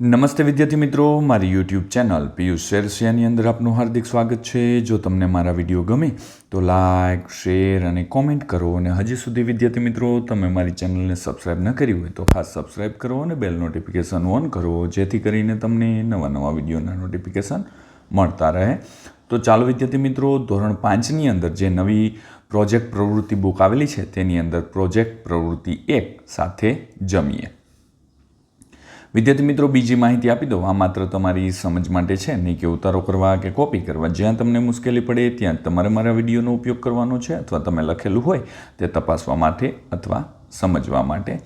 નમસ્તે વિદ્યાર્થી મિત્રો, મારી યુટ્યુબ ચેનલ પિયુષ શેરસિયાની અંદર આપનું હાર્દિક સ્વાગત છે. જો તમને મારા વીડિયો ગમે, તો લાઇક શેર અને કોમેન્ટ કરો. અને હજી સુધી વિદ્યાર્થી મિત્રો, તમે મારી ચેનલને સબસ્ક્રાઈબ ન કરી હોય, તો ખાસ સબસ્ક્રાઈબ કરો અને બેલ નોટિફિકેશન ઓન કરો, જેથી કરીને તમને નવા નવા વિડીયોના નોટિફિકેશન મળતા રહે. તો ચાલો વિદ્યાર્થી મિત્રો, ધોરણ પાંચની અંદર જે નવી પ્રોજેક્ટ પ્રવૃત્તિ બુક આવેલી છે, તેની અંદર પ્રોજેક્ટ પ્રવૃત્તિ એક સાથે જમીએ. વિદ્યાર્થી મિત્રો, બીજી માહિતી આપી દો આ માત્ર તમારી સમજ માટે છે. નહીં કે ઉતારો કરવા કે કોપી કરવા. જ્યાં તમને મુશ્કેલી પડે, ત્યાં તમારે મારા વિડીયોનો ઉપયોગ કરવાનો છે અથવા તમે લખેલું હોય, તે તપાસવા માટે અથવા સમજવા માટે.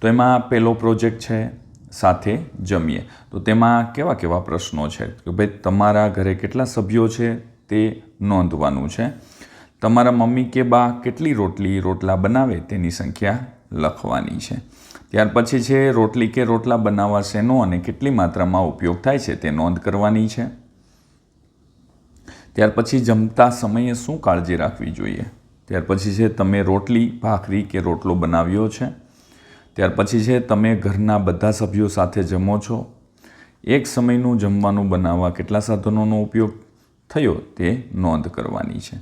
તો એમાં પહેલો પ્રોજેક્ટ છે, સાથે જમીએ. તો તેમાં કેવા કેવા પ્રશ્નો છે? કે ભાઈ, તમારા ઘરે કેટલા સભ્યો છે? તે નોંધવાનું છે. તમારા મમ્મી કે બા કેટલી રોટલી, રોટલા બનાવે? તેની સંખ્યા લખવાની છે. ત્યાર પછી છે, રોટલી કે રોટલા બનાવવા શેનો અને કેટલી માત્રામાં ઉપયોગ થાય છે તે નોંધ કરવાની છે. ત્યાર પછી જમતા સમયે શું કાળજી રાખવી જોઈએ? ત્યાર પછી છે, તમે રોટલી, ભાખરી કે રોટલો બનાવ્યો છે? ત્યાર પછી છે, તમે ઘરના બધા સભ્યો સાથે જમો છો? એક સમયનું જમવાનું બનાવવા કેટલા સાધનોનો ઉપયોગ થયો તે નોંધ કરવાની છે.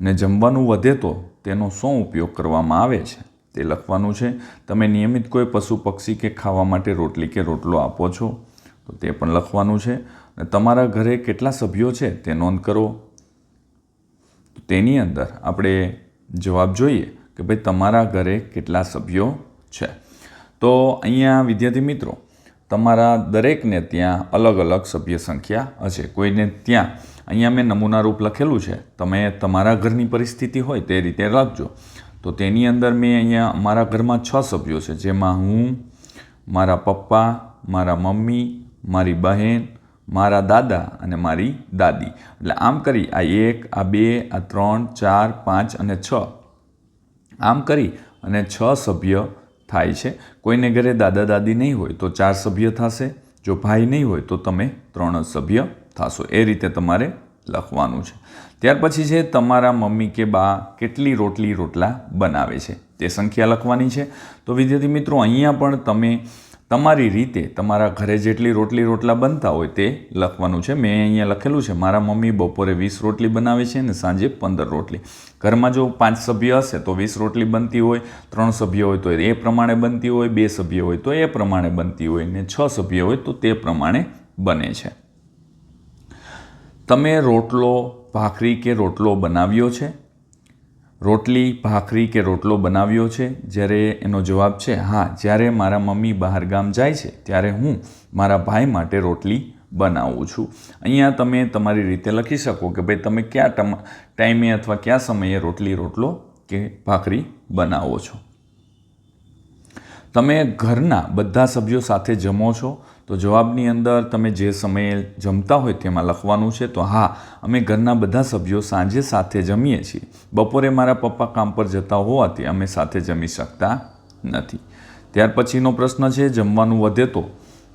ને જમવાનું વધે તો તેનો શું ઉપયોગ કરવામાં આવે છે? તે લખવાનું છે. તમે નિયમિત કોઈ પશુ, પક્ષી કે ખાવા માટે રોટલી કે રોટલો આપો છો, તો તે પણ લખવાનું છે. અને તમારા ઘરે કેટલા સભ્યો છે તે નોંધ કરો. તેની અંદર આપણે જવાબ જોઈએ કે ભાઈ તમારા ઘરે કેટલા સભ્યો છે. તો અહીંયા વિદ્યાર્થી મિત્રો, તમારા દરેકને ત્યાં અલગ અલગ સભ્ય સંખ્યા હશે. કોઈને ત્યાં, અહીંયા મેં નમૂના રૂપ લખેલું છે. તમે તમારા ઘરની પરિસ્થિતિ હોય તે રીતે લખજો તો તેની અંદર મેં અહીંયા મારા ઘરમાં છ સભ્યો છે, જેમાં હું, મારા પપ્પા, મારા મમ્મી, મારી બહેન, મારા દાદા અને મારી દાદી. એટલે આમ કરી આ એક, આ બે, આ ત્રણ, ચાર, પાંચ અને છ. આમ કરી અને છ સભ્ય થાય છે. કોઈને ઘરે દાદા દાદી નહીં હોય તો ચાર સભ્ય થશે. જો ભાઈ નહીં હોય તો તમે ત્રણ જ સભ્ય થશો. એ રીતે તમારે લખવાનું છે. ત્યાર પછી છે તમારા મમ્મી કે બા કેટલી રોટલી રોટલા બનાવે છે. તે સંખ્યા લખવાની છે. તો વિદ્યાર્થી મિત્રો, અહીંયા પણ તમે તમારી રીતે તમારા ઘરે જેટલી રોટલી રોટલા બનતા હોય તે લખવાનું છે. મેં અહીંયા લખેલું છે, મારા મમ્મી બપોરે વીસ રોટલી બનાવે છે અને સાંજે પંદર રોટલી. ઘરમાં જો પાંચ સભ્ય હશે તો વીસ રોટલી બનતી હોય, ત્રણ સભ્ય હોય તો એ પ્રમાણે બનતી હોય, બે સભ્ય હોય તો એ પ્રમાણે બનતી હોય ને છ સભ્ય હોય તો તે પ્રમાણે બને છે. તમે રોટલો, ભાખરી કે રોટલો બનાવ્યો છે? રોટલી, ભાખરી કે રોટલો બનાવ્યો છે? જ્યારે એનો જવાબ છે, હા, જ્યારે મારા મમ્મી બહાર ગામ જાય છે, ત્યારે હું મારા ભાઈ માટે રોટલી બનાવું છું. અહીંયા તમે તમારી રીતે લખી શકો કે ભાઈ તમે કયા ટાઈમે અથવા કયા સમયે રોટલી, રોટલો કે ભાખરી બનાવો છો? તમે ઘરના બધા સભ્યો સાથે જમો છો? તો જવાબની અંદર તમે જે સમયે જમતા હોય તેમાં લખવાનું છે, તો હા, અમે ઘરના બધા સભ્યો સાંજે સાથે જમીએ છીએ. બપોરે મારા પપ્પા કામ પર જતા હોવાથી અમે સાથે જમી શકતા નથી. ત્યાર પછીનો પ્રશ્ન છે, જમવાનું વધે તો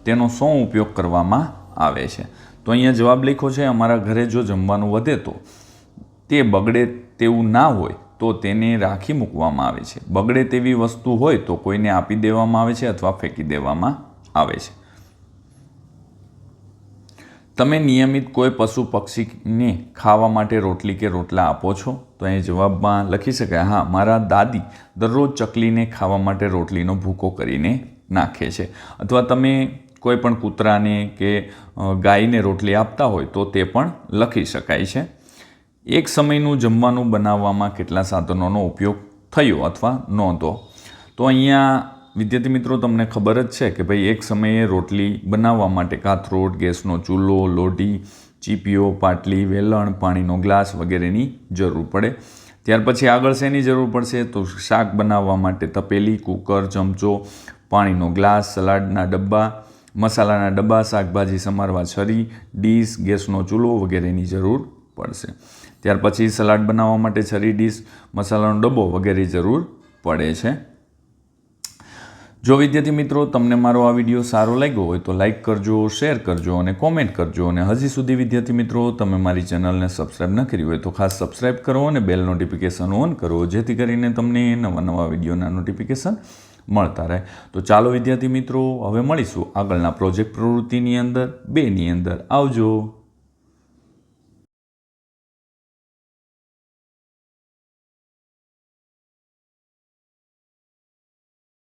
તેનો શું ઉપયોગ કરવામાં આવે છે? તો અહીંયા જવાબ લખ્યો છે, અમારા ઘરે જો જમવાનું વધે તો તે બગડે તેવું ના હોય તો તેને રાખી મૂકવામાં આવે છે. બગડે તેવી વસ્તુ હોય તો કોઈને આપી દેવામાં આવે છે અથવા ફેંકી દેવામાં આવે છે. તમે નિયમિત કોઈ પશુ પક્ષીને ખાવા માટે રોટલી કે રોટલા આપો છો? તો અહીં જવાબમાં લખી શકાય, હા, મારા દાદી દરરોજ ચકલીને ખાવા માટે રોટલીનો ભૂકો કરીને નાખે છે. અથવા તમે કોઈ પણ કૂતરાને કે ગાયને રોટલી આપતા હોય તો તે પણ લખી શકાય છે. એક સમયનું જમવાનું બનાવવામાં કેટલા સાધનોનો ઉપયોગ થયો અથવા નોંધો? તો અહીંયા વિદ્યાર્થી મિત્રો, તમને ખબર જ છે કે ભાઈ એક સમયે રોટલી બનાવવા માટે કાથરોટ ગેસનો ચૂલો, લોઢી, ચીપીઓ, પાટલી, વેલણ, પાણીનો ગ્લાસ વગેરેની જરૂર પડે. ત્યાર પછી આગળ શેની જરૂર પડશે? તો શાક બનાવવા માટે તપેલી, કુકર, ચમચો, પાણીનો ગ્લાસ, સલાડના ડબ્બા, મસાલાના ડબ્બા, શાકભાજી સમારવા છરી, ડીશ, ગેસનો ચૂલો વગેરેની જરૂર પડશે. ત્યાર પછી સલાડ બનાવવા માટે છરી, ડીશ, મસાલાનો ડબ્બો વગેરે જરૂર પડે છે. જો વિદ્યાર્થી મિત્રો તમને મારો આ વીડિયો સારો લાગ્યો હોય તો લાઇક કરજો, શેર કરજો અને કોમેન્ટ કરજો. અને હજી સુધી વિદ્યાર્થી મિત્રો, તમે મારી ચેનલને સબસ્ક્રાઈબ ન કરી હોય તો ખાસ સબસ્ક્રાઈબ કરો અને બેલ નોટિફિકેશન ઓન કરો, જેથી કરીને તમને નવા નવા વિડીયોના નોટિફિકેશન મળતા રહે. તો ચાલો વિદ્યાર્થી મિત્રો, હવે મળીશું આગળના પ્રોજેક્ટ પ્રવૃત્તિની અંદર, બેની અંદર. આવજો.